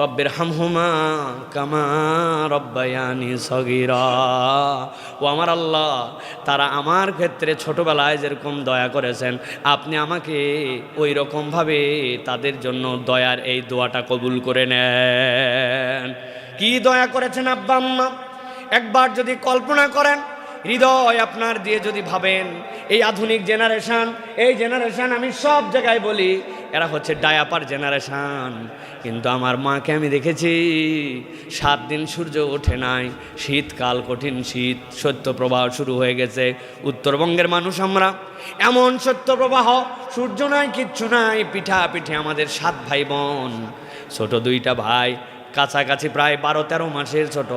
রব্বের হামহুমা কামা রব্বায়ানি সগিরা। ও আমার আল্লাহ, তারা আমার ক্ষেত্রে ছোটবেলায় যেরকম দয়া করেছেন, আপনি আমাকে ওই রকমভাবে তাদের জন্য দয়ার এই দোয়াটা কবুল করে নেন। কি দয়া করেছেন আব্বা আম্মা? একবার যদি কল্পনা করেন, হৃদয় আপনার দিয়ে যদি ভাবেন, এই আধুনিক জেনারেশন, এই জেনারেশন আমি সব জায়গায় বলি এরা হচ্ছে ডায়াপার জেনারেশান। কিন্তু আমার মাকে আমি দেখেছি, সাত দিন সূর্য ওঠে নাই, শীতকাল কঠিন শীত সত্যপ্রবাহ শুরু হয়ে গেছে। উত্তরবঙ্গের মানুষ আমরা, এমন সত্যপ্রবাহ সূর্য নাই, কিচ্ছু নাই, পিঠা পিঠে আমাদের সাত ভাই বোন। ছোট দুইটা ভাই কাছাকাছি প্রায় বারো, তেরো মাসের ছোট।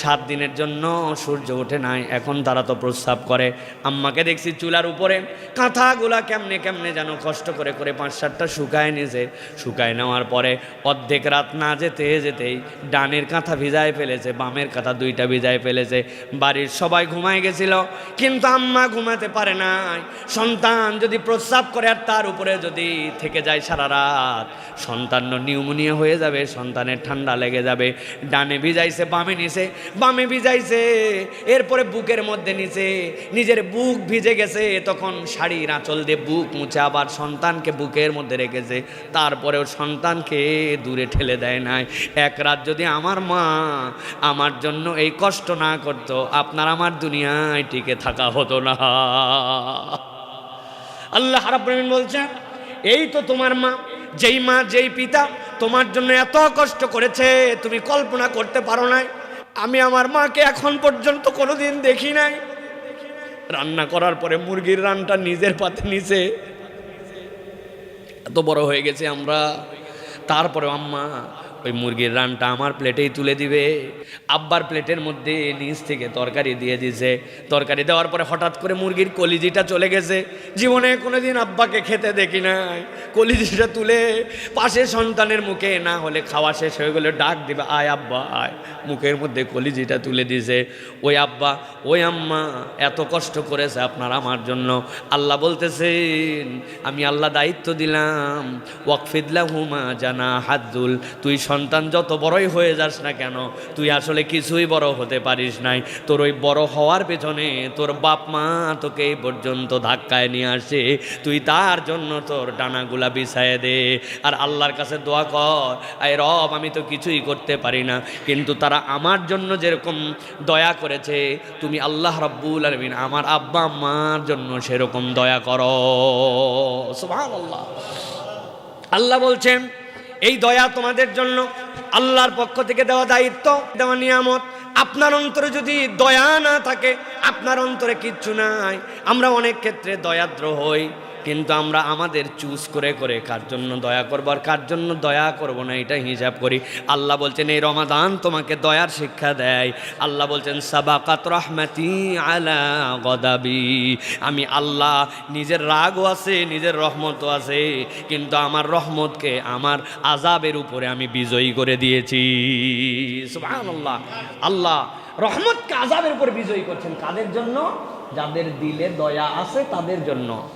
সাত দিনের জন্য সূর্য ওঠে নাই। এখন তারা তো প্রস্রাব করে। আম্মাকে দেখছি চুলার উপরে। কাঁথাগুলা কেমনে কেমনে যেন কষ্ট করে করে পাঁচ, সাতটা শুকায় নিয়েছে শুকায় নেওয়ার পরে অর্ধেক রাত না যেতে, যেতেই ডানের কাঁথা ভিজায় ফেলেছে, বামের কাঁথা দুইটা ভিজায় ফেলেছে। বাড়ির সবাই ঘুমায় গেছিল, কিন্তু আম্মা ঘুমাতে পারে নাই। সন্তান যদি প্রস্রাব করে আর তার উপরে যদি থেকে যায় সারা রাত, সন্তান নিউমোনিয়া হয়ে যাবে, সন্তানের ঠান্ডা লেগে যাবে। ডানে ভিজাইছে, বামে নিছে, বামে ভিজাইছে, এরপরে বুকের মধ্যে নিছে। নিজের বুক ভিজে গেছে, তখন শাড়ির আঁচল দিয়ে বুক মুছে আবার সন্তানকে বুকের মধ্যে রেখেছে। তারপরেও সন্তানকে দূরে ঠেলে দেয় নাই। এক রাত যদি আমার মা আমার জন্য এই কষ্ট না করতো, আপনার আমার দুনিয়ায় টিকে থাকা হতো না। আল্লাহ রাব্বুল বলছেন, এই তো তোমার মা, যেই মা, যেই পিতা তোমার জন্য এত কষ্ট করেছে, তুমি কল্পনা করতে পারো নাই। আমি আমার মাকে এখন পর্যন্ত কোনোদিন দেখি নাই। রান্না করার পরে মুরগির রানটা নিজের পাতে নিচে এত বড় হয়ে গেছে আমরা। তারপরে আম্মা ওই মুরগির রানটা আমার প্লেটেই তুলে দিবে। আব্বার প্লেটের মধ্যে নিচ থেকে তরকারি দিয়ে দিছে। তরকারি দেওয়ার পরে হঠাৎ করে মুরগির কলিজিটা চলে গেছে। জীবনে কোনোদিন আব্বাকে খেতে দেখি নাই। কলিজিটা তুলে পাশে সন্তানের মুখে না হলে খাওয়া শেষ হয়ে গেলে ডাক দিবে, আয় আব্বা, আয়। মুখের মধ্যে কলিজিটা তুলে দিছে। ওই আব্বা, ওই আম্মা, এত কষ্ট করেছে আপনার আমার জন্য। আল্লাহ বলতেছেন, আমি আল্লাহ দায়িত্ব দিলাম। ওয়াকফিদলা হুমা জানা হাদ্দুল তুই সন্তান যত বড়ই হয়ে যাস না কেন, তুই আসলে কিছুই বড় হতে পারিস নাই। তোর ওই বড় হওয়ার পেছনে তোর বাপ মা তোকে এই পর্যন্ত ধাক্কায় নিয়ে আসে। তুই তার জন্য তোর ডানাগুলা বিছায় দে। আর আল্লাহর কাছে দোয়া কর, আয় রব, আমি তো কিছুই করতে পারি না। কিন্তু তারা আমার জন্য যেরকম দয়া করেছে, তুমি আল্লাহ রব্বুল আলমিন আমার আব্বা আম্মার জন্য সেরকম দয়া করো। সুবহানাল্লাহ। আল্লাহ বলছেন এই দয়া তোমাদের জন্য আল্লাহর পক্ষ থেকে দেওয়া দায়িত্ব, দেওয়া নিয়ামত। আপনার অন্তরে যদি দয়া না থাকে, আপনার অন্তরে কিচ্ছু নাই। আমরা অনেক ক্ষেত্রে দয়াদ্র হই। কিন্তু আমরা আমাদের চুজ করে করে কার জন্য দয়া করব আর কার জন্য দয়া করব না, এটা হিসাব করি। আল্লাহ বলছেন, এই রমাদান তোমাকে দয়ার শিক্ষা দেয়। আল্লাহ বলছেন, সাবাকাত রহমাতি আলা গদাবি। আমি আল্লাহ, নিজের রাগও আছে, নিজের রহমতও আছে, কিন্তু আমার রহমতকে আমার আজাবের উপরে আমি বিজয়ী করে দিয়েছি। সুবহানাল্লাহ। আল্লাহ রহমতকে আজাবের উপরে বিজয়ী করছেন কাদের জন্য? যাদের দিলে দয়া আছে তাদের জন্য।